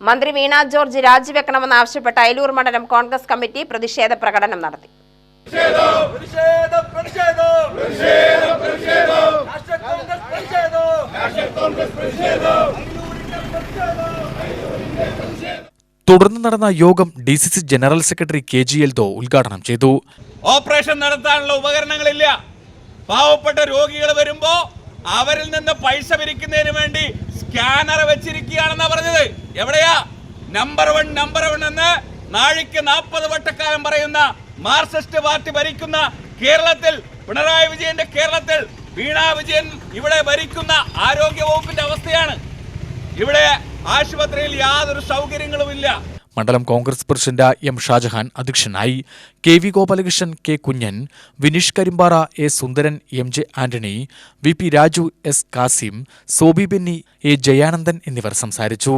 മന്ത്രി വീണ ജോർജ് രാജിവെക്കണമെന്ന് ആവശ്യപ്പെട്ട അയലൂർ മണ്ഡലം കോൺഗ്രസ് കമ്മിറ്റി പ്രതിഷേധ പ്രകടനം നടത്തി. പ്രതിഷേധം പ്രതിഷേധം പ്രതിഷേധം പ്രതിഷേധം കോൺഗ്രസ് പ്രതിഷേധം രാഷ്ട്രീയ പ്രതിഷേധം തുടർന്ന് നടന്ന യോഗം D C C general secretary K G L ദോ ഉദ്ഘാടനം ചെയ്തു. ഓപ്പറേഷൻ നടത്താനുള്ള ഉപകരണങ്ങളില്ല. പാവപ്പെട്ട രോഗികൾ വരുമ്പോ അവരിൽ നിന്ന് പൈസ പിരിക്കുന്നതിന് സ്കാനർ വെച്ചിരിക്കുകയാണെന്നാ പറഞ്ഞത്. എവിടെയാ? നമ്പർ വൺ നമ്പർ വൺ എന്ന് നാഴിക്ക് നാൽപ്പത് വട്ടക്കാലം പറയുന്ന മാർക്സിസ്റ്റ് പാർട്ടി ഭരിക്കുന്ന കേരളത്തിൽ പിണറായി വിജയന്റെ കേരളത്തിൽ വീണ വിജയൻ ഇവിടെ ഭരിക്കുന്ന ആരോഗ്യ വകുപ്പിന്റെ അവസ്ഥയാണ്. ഇവിടെ ആശുപത്രിയിൽ യാതൊരു സൗകര്യങ്ങളുമില്ല മണ്ഡലം കോൺഗ്രസ് പ്രസിഡന്റ് എം ഷാജഹാൻ അധ്യക്ഷനായി. K V Gopalakrishnan K Kunjan Vineesh Karimpara A Sundaran M J Antony V P Raju S Kasim Sobi Benny A Jayanandan എന്നിവർ സംസാരിച്ചു.